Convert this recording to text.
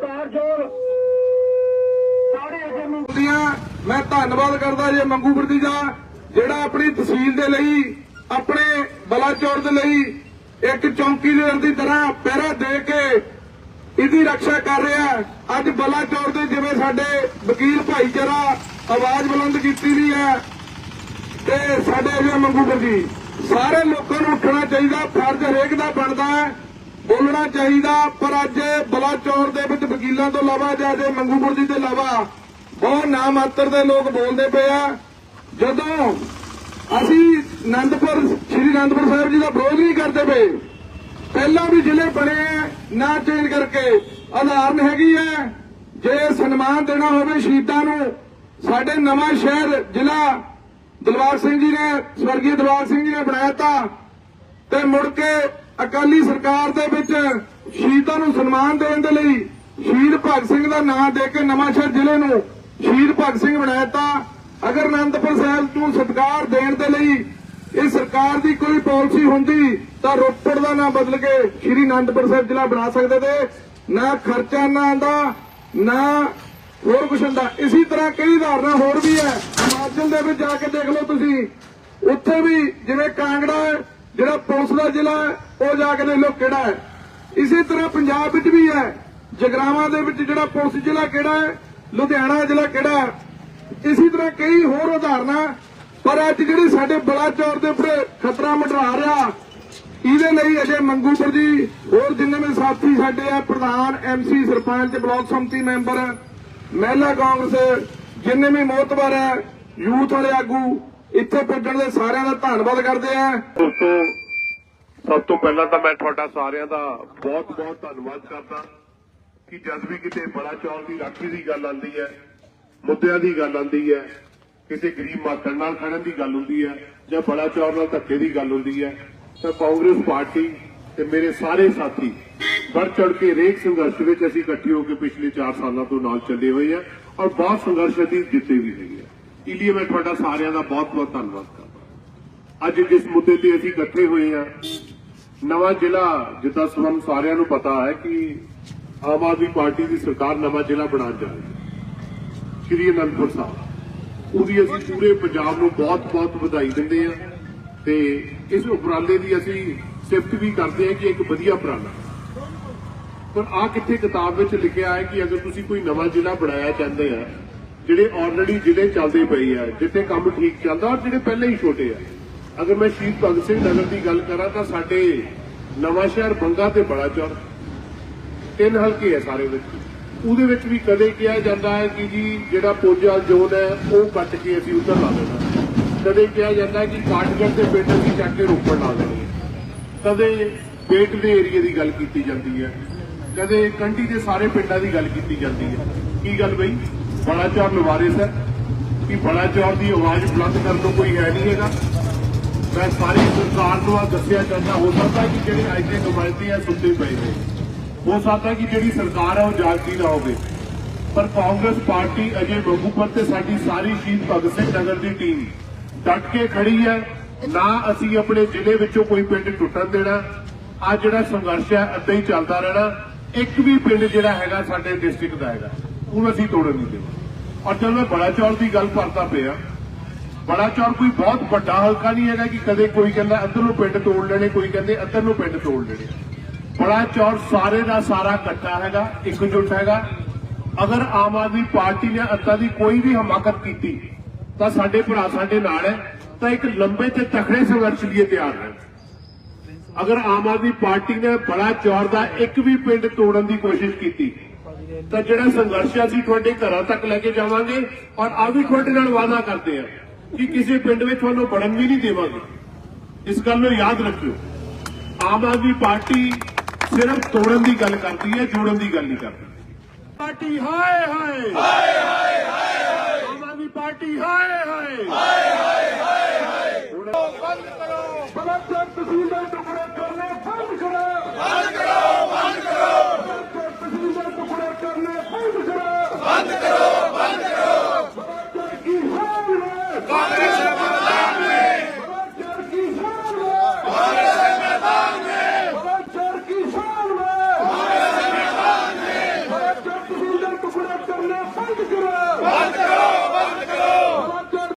ਸਤਿਕਾਰਯੋਗ ਸਾਰੇ ਅਜੇ ਨੂੰ ਮੈਂ ਧੰਨਵਾਦ ਕਰਦਾ ਜੇ ਮੰਗੂਪੁਰ ਦੀ, ਜਿਹੜਾ ਆਪਣੀ ਤਹਿਸੀਲ ਦੇ ਲਈ, ਆਪਣੇ ਬਲਾਚੌਰ ਦੇ ਲਈ ਇੱਕ ਚੌਂਕੀਦਾਰ ਦੀ ਤਰ੍ਹਾਂ ਪਹਿਰਾ ਦੇ ਕੇ ਇਹਦੀ ਰੱਖਿਆ ਕਰ ਰਿਹਾ। ਅੱਜ ਬਲਾਚੌਰ ਦੇ ਜਿਵੇਂ ਸਾਡੇ ਵਕੀਲ ਭਾਈਚਾਰਾ ਆਵਾਜ਼ ਬੁਲੰਦ ਕੀਤੀ ਵੀ ਹੈ, ਤੇ ਸਾਡੇ ਅਜੇ ਮੰਗੂਪੁਰ ਜੀ, ਸਾਰੇ ਲੋਕਾਂ ਨੂੰ ਉੱਠਣਾ ਚਾਹੀਦਾ, ਫਰਜ਼ ਹਰੇਕ ਦਾ ਬਣਦਾ ਹੈ। ਬੋਲਣਾ ਚਾਹੀਦਾ, ਪਰ ਅੱਜ ਬਲਾਚੌਰ ਦੇ ਵਿੱਚ ਵਕੀਲਾਂ ਤੋਂ ਇਲਾਵਾ ਜਾਂ ਅਜੇ ਮੰਗੂਪੁਰ ਇਲਾਵਾ ਬਹੁਤ ਨਾਮ ਦੇ ਲੋਕ ਬੋਲਦੇ ਪਏ ਆ। ਜਦੋਂ ਅਸੀਂ ਆਨੰਦਪੁਰ ਸ਼੍ਰੀ ਆਨੰਦਪੁਰ ਸਾਹਿਬ ਜੀ ਦਾ ਵਿਰੋਧ ਨਹੀਂ ਕਰਦੇ ਪਏ, ਪਹਿਲਾਂ ਵੀ ਜ਼ਿਲ੍ਹੇ ਬਣੇ ਆ, ਨਾ ਚੇਂਜ ਕਰਕੇ। ਉਦਾਹਰਨ ਹੈਗੀ ਹੈ ਜੇ ਸਨਮਾਨ ਦੇਣਾ ਹੋਵੇ ਸ਼ਹੀਦਾਂ ਨੂੰ, ਸਾਡੇ ਨਵਾਂ ਸ਼ਹਿਰ, ਜ਼ਿਲ੍ਹਾ ਦਿਲਬਾਗ ਸਿੰਘ ਜੀ ਨੇ ਸਵਰਗੀ ਦਿਲਬਾਗ ਸਿੰਘ ਜੀ ਨੇ ਬਣਾਇਆ ਤਾਂ, ਤੇ ਮੁੜ ਕੇ ਅਕਾਲੀ ਸਰਕਾਰ ਦੇ ਵਿੱਚ ਸ਼ਹੀਦਾਂ ਨੂੰ ਸਨਮਾਨ ਦੇਣ ਦੇ ਲਈ ਸ਼ਹੀਦ ਭਗਤ ਸਿੰਘ ਦਾ ਨਾਮ ਦੇ ਕੇ ਨਵਾਂਸ਼ਹਿਰ ਜ਼ਿਲ੍ਹੇ ਨੂੰ ਸ਼ਹੀਦ ਭਗਤ ਸਿੰਘ ਬਣਾਇਆ ਤਾਂ ਅਗਰ ਅਨੰਦਪੁਰ ਸਾਹਿਬ ਨੂੰ ਸਤਿਕਾਰ ਦੇਣ ਦੇ ਲਈ ਇਹ ਸਰਕਾਰ ਦੀ ਕੋਈ ਪਾਲਿਸੀ ਹੁੰਦੀ ਤਾਂ ਰੋਪੜ ਦਾ ਨਾਮ ਬਦਲ ਕੇ ਸ਼੍ਰੀ ਅਨੰਦਪੁਰ ਸਾਹਿਬ ਜ਼ਿਲ੍ਹਾ ਬਣਾ ਸਕਦੇ ਤੇ ਨਾ ਖਰਚਾ, ਨਾ ਆਂਦਾ ਨਾ ਹੋਰ ਕੁਛ ਹੁੰਦਾ। ਇਸੇ ਤਰ੍ਹਾਂ ਕਈ ਉਦਾਹਰਨਾਂ ਹੋਰ ਵੀ ਹੈ। ਹਿਮਾਚਲ ਦੇ ਵਿੱਚ ਜਾ ਕੇ ਦੇਖ ਲਓ ਤੁਸੀਂ। ਉੱਥੇ ਵੀ ਜਿਵੇਂ ਕਾਂਗੜਾ ਜਿਹੜਾ ਪੁਲਿਸ ਦਾ ਜ਼ਿਲ੍ਹਾ ਉਹ ਜਾ ਕੇ ਦੇਖ ਕਿਹੜਾ ਹੈ? ਇਸੇ ਤਰ੍ਹਾਂ ਪੰਜਾਬ ਵਿੱਚ ਵੀ ਹੈ। ਜਗਰਾਵਾਂ ਦੇ ਵਿੱਚ ਜਿਹੜਾ ਪੁਲਿਸ ਜ਼ਿਲ੍ਹਾ ਕਿਹੜਾ ਹੈ, ਲੁਧਿਆਣਾ ਜ਼ਿਲ੍ਹਾ ਕਿਹੜਾ ਹੈ, ਇਸੇ ਤਰ੍ਹਾਂ ਕਈ ਹੋਰ ਉਦਾਹਰਨਾਂ। ਪਰ ਅੱਜ ਜਿਹੜੀ ਸਾਡੇ ਬਲਾਚੌਰ ਦੇ ਉੱਪਰ ਖਤਰਾ ਮੰਡਰਾ ਰਿਹਾ, ਇਹਦੇ ਲਈ ਅਜੇ ਮੰਗੂਪੁਰ ਜੀ, ਹੋਰ ਜਿੰਨੇ ਵੀ ਸਾਥੀ ਸਾਡੇ ਆ, ਪ੍ਰਧਾਨ ਐਮਸੀ ਸਰਪੰਚ, ਬਲਾਕ ਸੰਮਤੀ ਮੈਂਬਰ, ਮਹਿਲਾ ਕਾਂਗਰਸ, ਜਿੰਨੇ ਵੀ ਮੋਤਬਰ ਹੈ, ਯੂਥ ਵਾਲੇ ਆਗੂ, ਇੱਥੇ ਪੁੱਜਣ ਦੇ ਸਾਰਿਆਂ ਦਾ ਧੰਨਵਾਦ ਕਰਦੇ ਆ। ਦੋਸਤੋ ਸਭ ਤੋਂ ਪਹਿਲਾਂ ਤਾਂ ਮੈਂ ਤੁਹਾਡਾ ਸਾਰਿਆਂ ਦਾ ਬਹੁਤ ਬਹੁਤ ਧੰਨਵਾਦ ਕਰਦਾ ਕਿ ਜਦ ਵੀ ਕਿਤੇ ਬੜਾ ਚੌਲ ਦੀ ਰਾਖੀ ਦੀ ਗੱਲ ਆਉਂਦੀ ਹੈ, ਮੁੱਦਿਆਂ ਦੀ ਗੱਲ ਆਉਂਦੀ ਹੈ, ਕਿਸੇ ਗਰੀਬ ਮਾਤੜ ਨਾਲ ਖੜਨ ਦੀ ਗੱਲ ਹੁੰਦੀ ਹੈ ਜਾਂ ਬੜਾ ਚੌਲ ਨਾਲ ਧੱਕੇ ਦੀ ਗੱਲ ਹੁੰਦੀ ਹੈ, ਤਾਂ ਕਾਂਗਰਸ ਪਾਰਟੀ ਤੇ ਮੇਰੇ ਸਾਰੇ ਸਾਥੀ ਵੱਧ ਚੜ ਕੇ ਰੇਕ ਸੰਘਰਸ਼ ਵਿੱਚ ਅਸੀਂ ਇਕੱਠੇ ਹੋ ਕੇ ਪਿਛਲੇ 4 ਸਾਲਾਂ ਤੋਂ ਨਾਲ ਚੱਲੇ ਹੋਏ ਆ ਔਰ ਬਹੁਤ ਸੰਘਰਸ਼ ਅਸੀਂ ਜਿੱਤੇ ਵੀ ਹੈਗੇ ਆ ਇਸ ਲਈ ਮੈਂ ਤੁਹਾਡਾ ਸਾਰਿਆਂ ਦਾ ਬਹੁਤ ਬਹੁਤ ਧੰਨਵਾਦ ਕਰਦਾ। ਅੱਜ ਜਿਸ ਮੁੱਦੇ ਤੇ ਅਸੀਂ ਇਕੱਠੇ ਹੋਏ ਆ ਨਵਾਂ ਜ਼ਿਲ੍ਹਾ, ਜਿੱਦਾਂ ਸਾਨੂੰ ਸਾਰਿਆਂ ਨੂੰ ਪਤਾ ਹੈ ਕਿ ਆਮ ਆਦਮੀ ਪਾਰਟੀ ਦੀ ਸਰਕਾਰ ਨਵਾਂ ਜ਼ਿਲ੍ਹਾ ਬਣਾ ਜਾ ਰਹੀ ਹੈ। ਸ਼੍ਰੀ ਅਨੰਦਪੁਰ ਸਾਹਿਬ। ਉਹਦੀ ਅਸੀਂ ਪੂਰੇ ਪੰਜਾਬ ਨੂੰ ਬਹੁਤ-ਬਹੁਤ ਵਧਾਈ ਦਿੰਦੇ ਆ ਤੇ ਇਸ ਉਪਰਾਲੇ ਦੀ ਅਸੀਂ ਸਿਫਤ ਵੀ ਕਰਦੇ ਆ ਕਿ ਇੱਕ ਵਧੀਆ ਉਪਰਾਲਾ। ਪਰ ਆ ਕਿੱਥੇ ਕਿਤਾਬ ਵਿੱਚ ਲਿਖਿਆ ਹੈ ਕਿ ਅਗਰ ਤੁਸੀਂ ਕੋਈ ਨਵਾਂ ਜ਼ਿਲ੍ਹਾ ਬਣਾਇਆ ਚਾਹੁੰਦੇ ਆ, ਜਿਹੜੇ ਆਲਰੇਡੀ ਜ਼ਿਲ੍ਹੇ ਚੱਲਦੇ ਪਏ ਆ, ਜਿੱਥੇ ਕੰਮ ਠੀਕ ਚੱਲਦਾ ਔਰ ਜਿਹੜੇ ਪਹਿਲੇ ਹੀ ਛੋਟੇ ਆ ਅਗਰ ਮੈਂ ਸ਼ਹੀਦ ਭਗਤ ਸਿੰਘ ਨਗਰ ਦੀ ਗੱਲ ਕਰਾਂ ਤਾਂ ਸਾਡੇ ਨਵਾਂ ਸ਼ਹਿਰ ਬੰਗਾ ਤੇ ਬੜਾਚੌਰ ਤਿੰਨ ਹਲਕੇ ਆ ਸਾਰੇ ਵਿੱਚ। ਉਹਦੇ ਵਿੱਚ ਵੀ ਕਦੇ ਕਿਹਾ ਜਾਂਦਾ ਹੈ ਕਿ ਜੀ ਜਿਹੜਾ ਪੋਜਾ ਜ਼ੋਨ ਹੈ, ਉਹ ਕੱਟ ਕੇ ਅਸੀਂ ਉੱਧਰ ਲਾ ਦੇਣਾ। ਕਦੇ ਕਿਹਾ ਜਾਂਦਾ ਹੈ ਕਿ ਕਾਟਗੜ ਦੇ ਪਿੰਡ ਅਸੀਂ ਚੱਕ ਕੇ ਰੋਪੜ ਲਾ ਦੇਣੀ ਕਦੇ ਪੇਟ ਦੇ ਏਰੀਏ ਦੀ ਗੱਲ ਕੀਤੀ ਜਾਂਦੀ ਹੈ। ਕਦੇ ਕੰਢੀ ਦੇ ਸਾਰੇ ਪਿੰਡਾਂ ਦੀ ਗੱਲ ਕੀਤੀ ਜਾਂਦੀ ਹੈ। ਕੀ ਗੱਲ ਬਈ? ਬੜਾਚੌਰ ਨਵਾਰਿਸ ਹੈ। ਕਿ ਬੜਾਚੌਰ ਦੀ ਆਵਾਜ਼ ਬੁਲੰਦ ਕਰਨ ਨੂੰ ਕੋਈ ਹੈ ਨਹੀਂ ਹੈਗਾ। ਮੈਂ ਸਾਰੀ ਸਰਕਾਰ ਨੂੰ ਆ ਦੱਸਿਆ ਚਾਹੁੰਦਾ ਹੋ ਸਕਦਾ ਕਿ ਜਿਹੜੇ ਅੱਜ ਦੇ ਨੁਮਾਇੰਦੇ ਆ, ਸੁੱਤੇ ਪਏ ਨੇ। ਹੋ ਸਕਦਾ ਕਿ ਜਿਹੜੀ ਸਰਕਾਰ ਹੈ ਉਹ ਜਾਗਦੀ ਨਾ ਹੋਵੇ। ਪਰ ਕਾਂਗਰਸ ਪਾਰਟੀ ਅਜੇ ਮੰਗੂਪੁਰ ਤੇ ਸਾਡੀ ਸਾਰੀ ਸ਼ਹੀਦ ਭਗਤ ਸਿੰਘ ਨਗਰ ਦੀ ਟੀਮ ਡਟ ਕੇ ਖੜੀ ਹੈ। ਨਾ ਅਸੀਂ ਆਪਣੇ ਜ਼ਿਲ੍ਹੇ ਵਿੱਚੋਂ ਕੋਈ ਪਿੰਡ ਟੁੱਟਣ ਦੇਣਾ। ਆ ਜਿਹੜਾ ਸੰਘਰਸ਼ ਹੈ, ਅੱਧਾ ਹੀ ਚੱਲਦਾ ਰਹਿਣਾ। ਇੱਕ ਵੀ ਪਿੰਡ ਜਿਹੜਾ ਹੈਗਾ, ਸਾਡੇ ਡਿਸਟ੍ਰਿਕਟ ਦਾ ਹੈਗਾ, ਉਹਨੂੰ ਅਸੀਂ ਤੋੜਨ ਨਹੀਂ ਦੇਣਾ। ਔਰ ਜਦੋਂ ਮੈਂ ਬੜਾ ਚੌਲ ਦੀ ਗੱਲ ਕਰਦਾ ਪਿਆ ਬੜਾ ਚੌਰ ਕੋਈ ਬਹੁਤ ਵੱਡਾ ਹਲਕਾ ਨਹੀਂ ਹੈਗਾ ਕਿ ਕਦੇ ਕੋਈ ਕਹਿੰਦਾ ਇੱਧਰ ਨੂੰ ਪਿੰਡ ਤੋੜ ਲੈਣੇ, ਕੋਈ ਕਹਿੰਦੇ ਇੱਧਰ ਨੂੰ ਪਿੰਡ ਤੋੜ ਲੈਣੇ। ਬੜਾ ਚੌਰ ਸਾਰੇ ਦਾ ਸਾਰਾ ਇਕੱਠਾ ਹੈਗਾ, ਇਕਜੁੱਟ ਹੈਗਾ। ਅਗਰ ਆਮ ਆਦਮੀ ਪਾਰਟੀ ਨੇ ਅੱਤਾ ਦੀ ਕੋਈ ਵੀ ਹਮਾਕਤ ਕੀਤੀ, ਤਾਂ ਸਾਡੇ ਭਰਾ ਸਾਡੇ ਨਾਲ ਹੈ, ਤਾਂ ਇੱਕ ਲੰਬੇ ਤੇ ਤਖੜੇ ਸੰਘਰਸ਼ ਲਈ ਤਿਆਰ ਹੈ। ਅਗਰ ਆਮ ਆਦਮੀ ਪਾਰਟੀ ਨੇ ਬੜਾ ਚੌਰ ਦਾ ਇੱਕ ਵੀ ਪਿੰਡ ਤੋੜਨ ਦੀ ਕੋਸ਼ਿਸ਼ ਕੀਤੀ, ਤਾਂ ਜਿਹੜਾ ਸੰਘਰਸ਼ ਅਸੀਂ ਤੁਹਾਡੇ ਘਰਾਂ ਤੱਕ ਲੈ ਕੇ ਜਾਵਾਂਗੇ ਔਰ ਆ ਵੀ ਤੁਹਾਡੇ ਨਾਲ ਵਾਅਦਾ ਕਰਦੇ ਆ ਕਿ ਕਿਸੇ ਪਿੰਡ ਵਿੱਚ ਤੁਹਾਨੂੰ ਵੜਨ ਵੀ ਨਹੀਂ ਦੇਵਾਂਗੇ ਇਸ ਗੱਲ ਨੂੰ ਯਾਦ ਰੱਖਿਓ ਆਮ ਆਦਮੀ ਪਾਰਟੀ ਸਿਰਫ ਤੋੜਨ ਦੀ ਗੱਲ ਕਰਦੀ ਹੈ ਜੋੜਨ ਦੀ ਗੱਲ ਨਹੀਂ ਕਰਦੀ ਪਾਰਟੀ ਹਾਏ ਹਾਏ ਹਾਏ ਹਾਏ ਹਾਏ ਆਮ ਆਦਮੀ ਪਾਰਟੀ ਹਾਏ ਹਾਏ ਹਾਏ ਹਾਏ ਹਾਏ ਬੰਦ ਕਰੋ ਬਲਾਚੌਰ ਤਹਿਸੀਲ ਦੇ ਟੁਕੜੇ